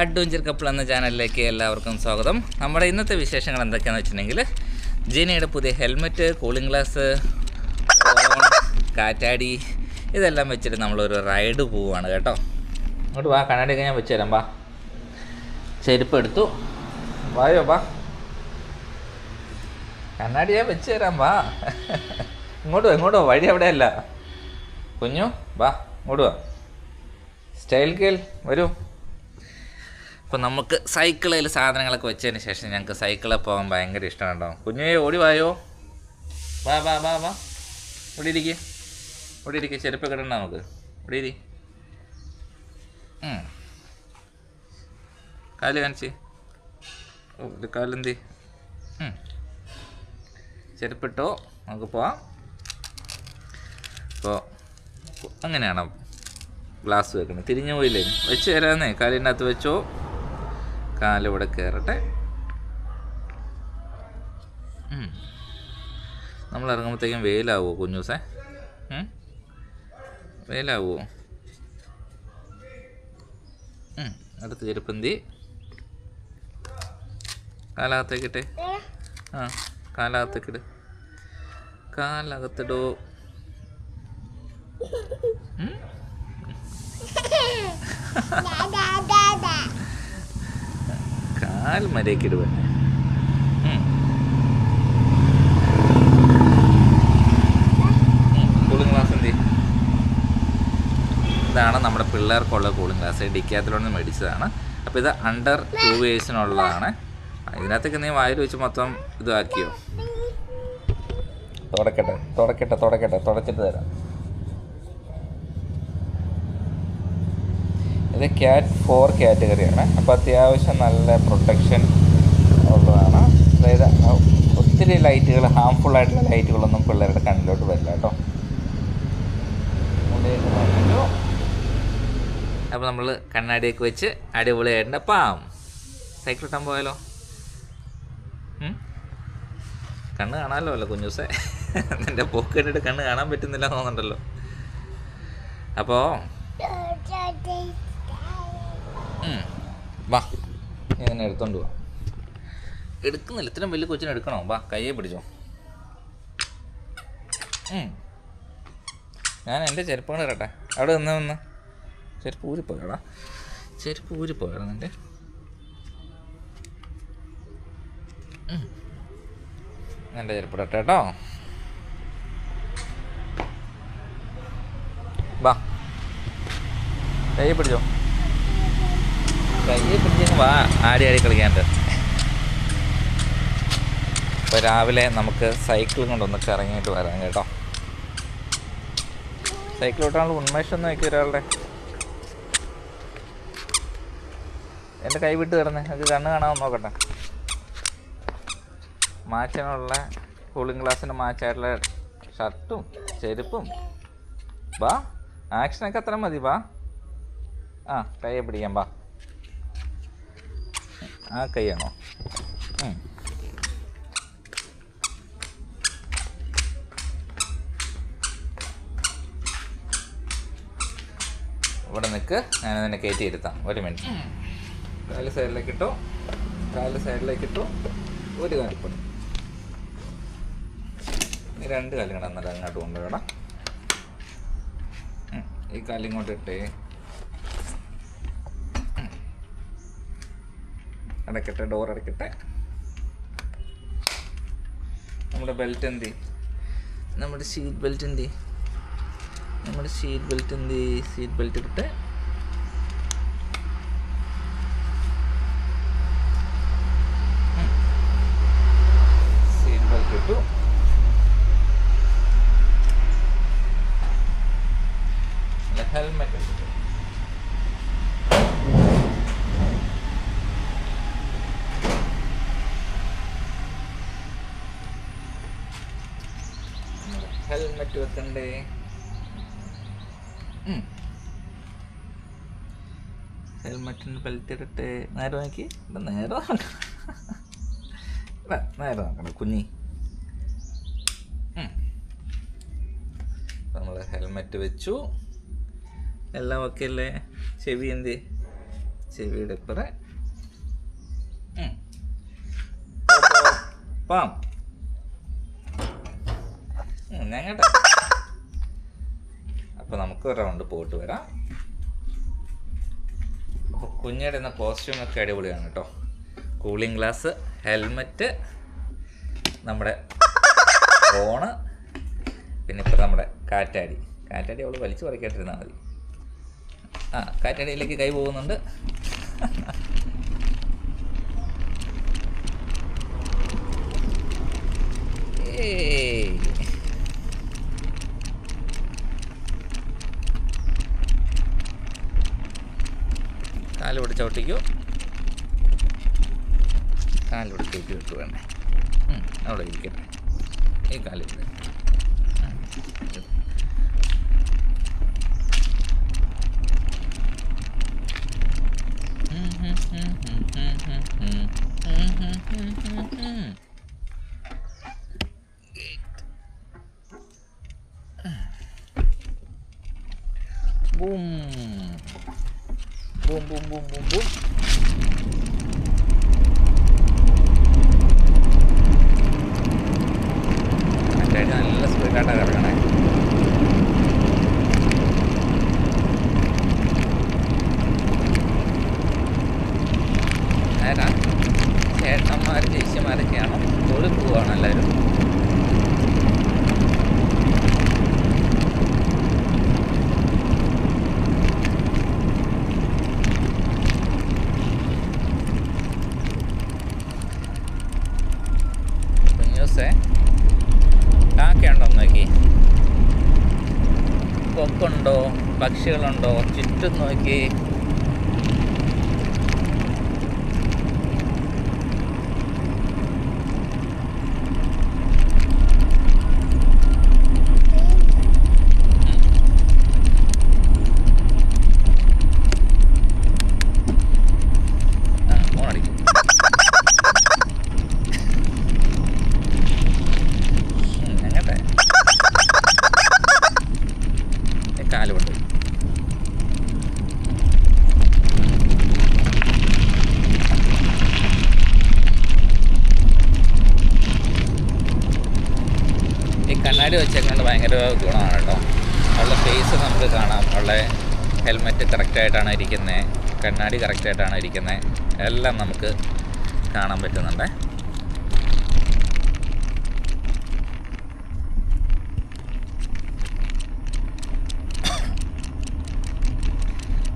Adventure couple എന്ന ചാനലിലേക്ക് എല്ലാവർക്കും സ്വാഗതം. നമ്മുടെ ഇന്നത്തെ വിശേഷങ്ങൾ എന്തൊക്കെയാണെന്ന് വെച്ചിട്ടുണ്ടെങ്കിൽ ജീനയുടെ പുതിയ ഹെൽമെറ്റ് കൂളിംഗ് ഗ്ലാസ് കാറ്റാടി ഇതെല്ലാം വെച്ചിട്ട് നമ്മളൊരു റൈഡ് പോവുകയാണ് കേട്ടോ. അങ്ങോട്ട് വാ കണ്ണാടിയൊക്കെ ഞാൻ വെച്ച് തരാം വാ. ചെരുപ്പ് എടുത്തു. വായോ വാ. കണ്ണാടി ഞാൻ വെച്ച് തരാം വാ. ഇങ്ങോട്ട് ഇങ്ങോട്ട് വഴി അവിടെയല്ല കുഞ്ഞു വാ ഇങ്ങോട്ട് വാ. സ്റ്റൈൽ കേൾ വരൂ. അപ്പോൾ നമുക്ക് സൈക്കിളിൽ സാധനങ്ങളൊക്കെ വെച്ചതിന് ശേഷം ഞങ്ങൾക്ക് സൈക്കിളിൽ പോകാൻ ഭയങ്കര ഇഷ്ടമുണ്ടോ കുഞ്ഞേ ഓടി വായോ? വാ വാ വാ വാ. ഇവിടെ ഇരിക്കുക ഇവിടെ ഇരിക്കുക ചെരുപ്പൊക്കെ ഇടണ്ട നമുക്ക്. ഇവിടെ ഇരി. കാൽ കാണിച്ച്. ഓ ഇത് കാലെന്തി? ചെരുപ്പിട്ടോ നമുക്ക് പോവാം. അപ്പോൾ അങ്ങനെയാണോ? ഗ്ലാസ് വെക്കണം. തിരിഞ്ഞു പോയില്ലേ? വെച്ച് തരാന്നേ. കാലിന്റെ അകത്ത് വെച്ചോ. കാലിവിടെ കയറട്ടെ. നമ്മൾ ഇറങ്ങുമ്പോഴത്തേക്കും വെയിലാവുമോ കുഞ്ഞൂസേ? വെയിലാവുമോ അടുത്ത ചെരുപ്പന്തി. കാലകത്തേക്കിട്ടെ. ആ കാലകത്തേക്കിട്. കാലകത്തിടോ. കാൽ കൂളിംഗ് ഗ്ലാസ് എന്തി ഇതാണ് നമ്മുടെ പിള്ളേർക്കുള്ള കൂളിംഗ് ഗ്ലാസ് ഡിക്കാത്തിലോട് നിന്ന് മേടിച്ചതാണ്. അപ്പോൾ ഇത് അണ്ടർ ടു ഇയേഴ്സിനുള്ളതാണ് ഇതിനകത്തേക്ക് നീ വായിൽ വെച്ച് മൊത്തം ഇതാക്കിയോ? തുടക്കട്ടെ തുടക്കട്ടെ തുടക്കട്ടെ തുടച്ചിട്ട് തരാം. ഇത് ക്യാറ്റ് ഫോർ കാറ്റഗറിയാണ് അപ്പോൾ അത്യാവശ്യം നല്ല പ്രൊട്ടക്ഷൻ ഉള്ളതാണ്. അതായത് ഒത്തിരി ലൈറ്റുകൾ ഹാംഫുൾ ആയിട്ടുള്ള ലൈറ്റുകളൊന്നും പിള്ളേരുടെ കണ്ണിലോട്ട് വരില്ല കേട്ടോ. അപ്പോൾ നമ്മൾ കണ്ണാടിയൊക്കെ വെച്ച് അടിപൊളിയായിട്ടുണ്ട്. പാം സൈക്കിൾ ഇട്ടാൻ പോയാലോ? കണ്ണ് കാണാമല്ലോ അല്ലോ കുഞ്ഞൂസെ നിന്റെ പോക്കിട്ടിട്ട് കണ്ണ് കാണാൻ പറ്റുന്നില്ല തോന്നുന്നുണ്ടല്ലോ. അപ്പോൾ. വാ. ഇങ്ങനെ എടുത്തോണ്ട് വാ. എടുക്കുന്നില്ല. ഇത്രയും വലിയ കൊച്ചിനെ എടുക്കണോ? വാ കയ്യെ പിടിച്ചോ. ഞാൻ എന്റെ ചെരുപ്പ് ഇടട്ടെ. അവിടെ നിന്ന് നിന്ന്. ചെരുപ്പ് ഊരിപ്പോയടാ ചെരുപ്പ് ഊരിപ്പോയടാ നിന്റെ. എന്റെ ചെരുപ്പ് ഇടട്ടെ കേട്ടോ. വാ. കയ്യെ പിടിച്ചോ. കയ്യെ പിടിച്ചങ്ങ് വാ. ആടി ആടി കളിക്കാണ്ട്. ഇപ്പൊ രാവിലെ നമുക്ക് സൈക്കിൾ കൊണ്ടൊന്ന് കറങ്ങിയിട്ട് വരാം കേട്ടോ. സൈക്കിൾ ഓട്ടാനുള്ള ഉന്മേഷം വയ്ക്കും ഒരാളുടെ. എന്റെ കൈ വിട്ട് തരുന്നേ എനിക്ക് കണ്ണ് കാണാൻ നോക്കട്ടെ. മാച്ചിനുള്ള കൂളിംഗ് ഗ്ലാസ്സിന് മാച്ചായിട്ടുള്ള ഷർട്ടും ചെരുപ്പും. വാ ആക്ഷനൊക്കെ അത്ര മതി വാ ആ കയ്യെ പിടിക്കാം വാ ആ കൈയാണോ. ഇവിടെ നിൽക്ക് ഞാൻ അതിനെ കയറ്റി ഇരുത്താം. ഒരു മിനിറ്റ്. കാൽ സൈഡിലേക്ക് ഇട്ടോ? കാൽ സൈഡിലേക്ക് ഇട്ടോ? ഒരു കാലപ്പടി ഈ രണ്ട് കാലും അങ്ങോട്ട് കൊണ്ടുപോകണം ഈ കാലിങ്ങോട്ട് ഇട്ടേ. അടക്കട്ടെ ഡോർ അടക്കട്ടെ. നമ്മുടെ ബെൽറ്റ് എന്ത്? നമ്മുടെ സീറ്റ് ബെൽറ്റ് എന്ത്? നമ്മുടെ സീറ്റ് ബെൽറ്റ് എന്ത്? സീറ്റ് ബെൽറ്റ് ഇട്ടെ സീറ്റ് ബെൽറ്റ് ഇട്ടു ഹെൽമെറ്റ് ഇട്ടു ഹെൽമെറ്റ് വെക്കണ്ടേ? ഹെൽമെറ്റിന് ബെൽറ്റ് ഇടട്ടെ നേരെ നോക്കി. നേരെ നേരെ നോക്കണം കുഞ്ഞി. നമ്മൾ ഹെൽമെറ്റ് വെച്ചു. എല്ലാം ഓക്കെ അല്ലേ? ചെവി എന്ത്? ചെവിയുടെ ഇപ്പറ പാം. ഉം, ഞങ്ങടെ അപ്പൊ നമുക്ക് ഒരു റൗണ്ട് പോയിട്ട് വരാം. അപ്പൊ കുഞ്ഞിയുടെ ഇന്ന് കോസ്റ്റ്യൂം ഒക്കെ അടിപൊളിയാണ് കേട്ടോ. കൂളിംഗ് ഗ്ലാസ് ഹെൽമെറ്റ് നമ്മുടെ ഫോണ് പിന്നെ ഇപ്പം നമ്മുടെ കാറ്റാടി. കാറ്റാടി അവൾ വലിച്ചു പറിക്കാണ്ടിരുന്നാൽ മതി. ആ കാറ്റാടിയിലേക്ക് കൈ പോകുന്നുണ്ട്. ഏയ്. കാൽ കാലിവിടെ പിടിച്ചേക്ക് വിട്ടു വേണ്ടേ. ഉം, അവിടെ ഇരിക്കട്ടെ. ഈ കാൽ ഇവിടെ. Boom, boom, boom. Boom boom boom മറ്റേ നല്ല ചേട്ടന്മാർ ചേച്ചിമാരൊക്കെയാണോ തൊഴിൽ പോവാണ് കുഞ്ഞൂസേ കാക്കയുണ്ടോ നോക്കി കൊക്കുണ്ടോ പക്ഷികളുണ്ടോ ചുറ്റും നോക്കി ആ ഫോണടിക്കും അങ്ങട്ടെ കാൽ കൊണ്ട് കണ്ണാടി വെച്ചേക്കൊണ്ട് ഭയങ്കര ഗുണമാണ് കേട്ടോ. അവളുടെ ഫേസ് നമുക്ക് കാണാം. അവളുടെ ഹെൽമെറ്റ് കറക്റ്റായിട്ടാണ് ഇരിക്കുന്നത് കണ്ണാടി കറക്റ്റായിട്ടാണ് ഇരിക്കുന്നത് എല്ലാം നമുക്ക് കാണാൻ പറ്റുന്നുണ്ടേ.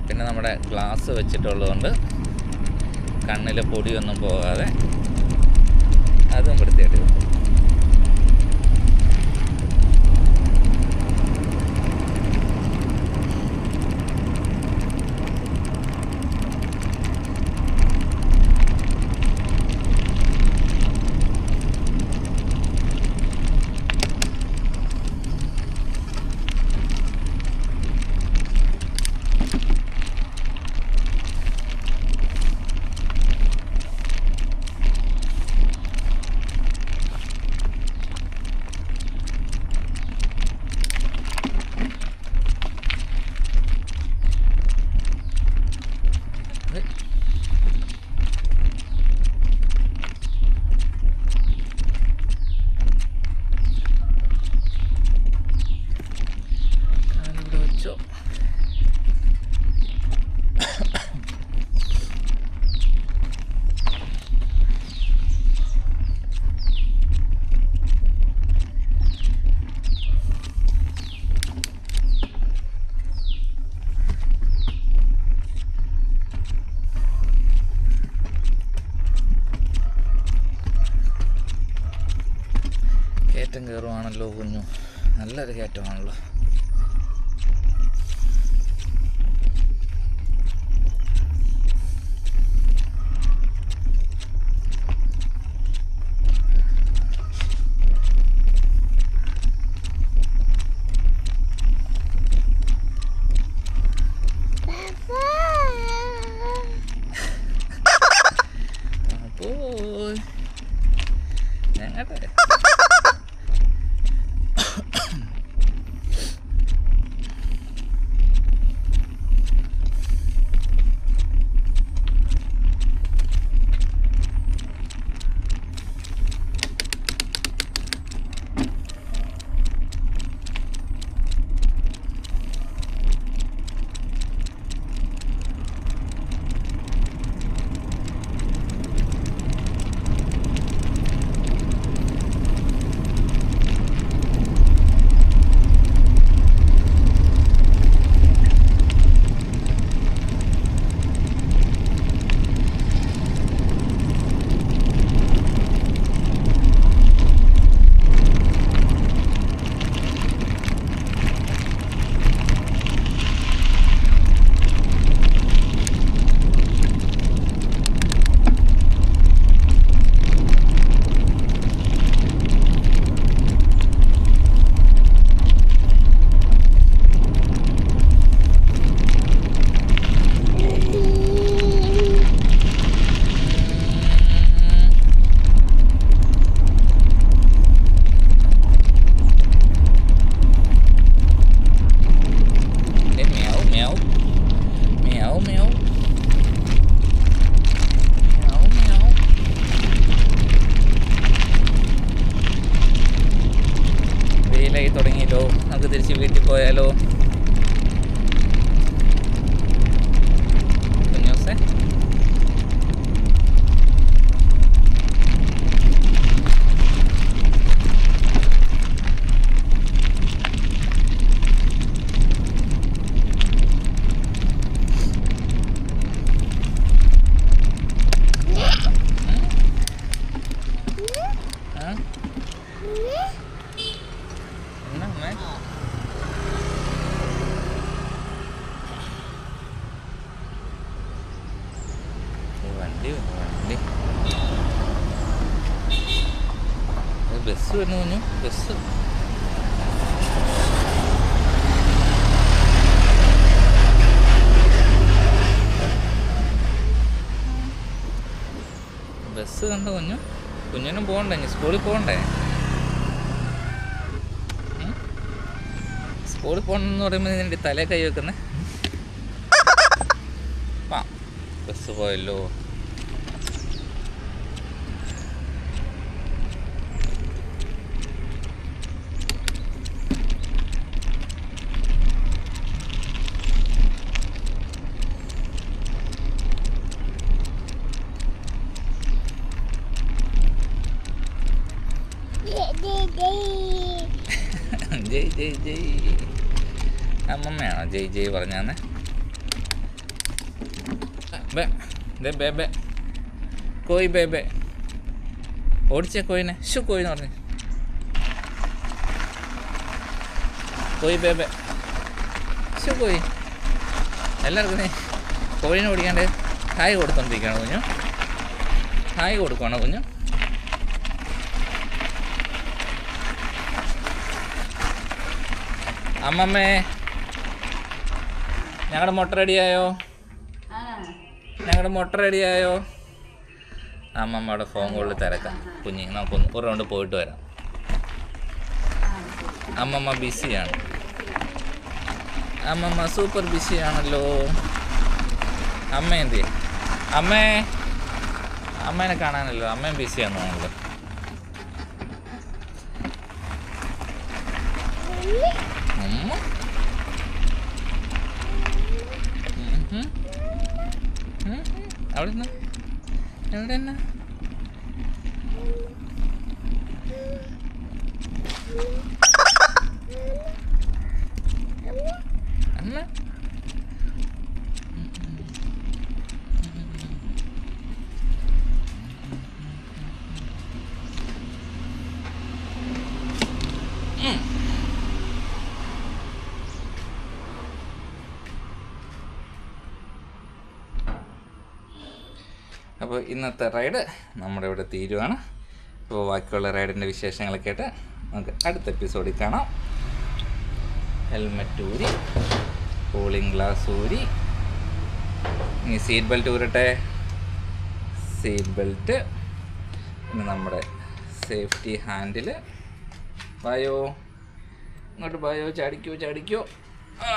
പിന്നെ നമ്മുടെ ഗ്ലാസ് വെച്ചിട്ടുള്ളതുകൊണ്ട് കണ്ണിൽ പൊടിയൊന്നും പോകാതെ അതും വൃത്തിയായിട്ട് കിട്ടും കാലിവിടെ വെച്ചോ കയറ്റം കയറുവാണല്ലോ കുഞ്ഞു. നല്ലൊരു കയറ്റമാണല്ലോ. അപ്പോൾ ഞങ്ങളുടെ ബസ് കണ്ടു കുഞ്ഞു? കുഞ്ഞിനും പോകണ്ടേ? സ്കൂളിൽ പോകണ്ടേ? സ്കൂളിൽ പോകണമെന്ന് പറയുമ്പോൾ ഇതിന്റെ തലേ കൈ വെക്കുന്നേ? ആ ബസ് പോയല്ലോ. ജയ് ജയ്. അമ്മമ്മയാണോ? ജയ് ജയ് പറഞ്ഞാന്ന്. ബേ ബേ ബേ. കോയി ബേ ബേ. ഓടിച്ച കോയിനെ. ഷു കോയി എന്ന് പറഞ്ഞു. കോയി ബേ ബേ. ഷു കോയി. എല്ലാവർക്കും നീ കോഴിനെ ഓടിക്കാണ്ട് ഹായ് കൊടുത്തോണ്ടിരിക്കുകയാണ് കുഞ്ഞു. ഹായ് കൊടുക്കുവാണോ കുഞ്ഞു? അമ്മമ്മേ ഞങ്ങളുടെ മുട്ട റെഡിയായോ? ഞങ്ങളുടെ മുട്ട റെഡിയായോ? അമ്മമ്മയുടെ ഫോൺ കോളിൽ തിരക്കാം. കുഞ്ഞി നമുക്കൊന്ന് ഒരു റൗണ്ട് പോയിട്ട് വരാം. അമ്മമ്മ ബിസിയാണ്. അമ്മമ്മ സൂപ്പർ ബിസിയാണല്ലോ. അമ്മ എന്ത്? അമ്മേ അമ്മേനെ കാണാനല്ലോ. അമ്മയും ബിസിയാണോ തോന്നുന്നല്ലോ അവിടെ നിന്ന് എവിടെ നിന്ന് അമ്മ അപ്പോൾ ഇന്നത്തെ റൈഡ് നമ്മുടെ ഇവിടെ തീരുവാണ്. അപ്പോൾ ബാക്കിയുള്ള റൈഡിന്റെ വിശേഷങ്ങളൊക്കെ ആയിട്ട് നമുക്ക് അടുത്ത എപ്പിസോഡിൽ കാണാം. ഹെൽമെറ്റ് ഊരി കൂളിംഗ് ഗ്ലാസ് ഊരി. ഇനി സീറ്റ് ബെൽറ്റ് ഊരട്ടെ? സീറ്റ് ബെൽറ്റ് പിന്നെ നമ്മുടെ സേഫ്റ്റി ഹാൻഡിൽ ബായോ ഇങ്ങോട്ട് ബായോ ചാടിക്കോ ചാടിക്കോ. ആ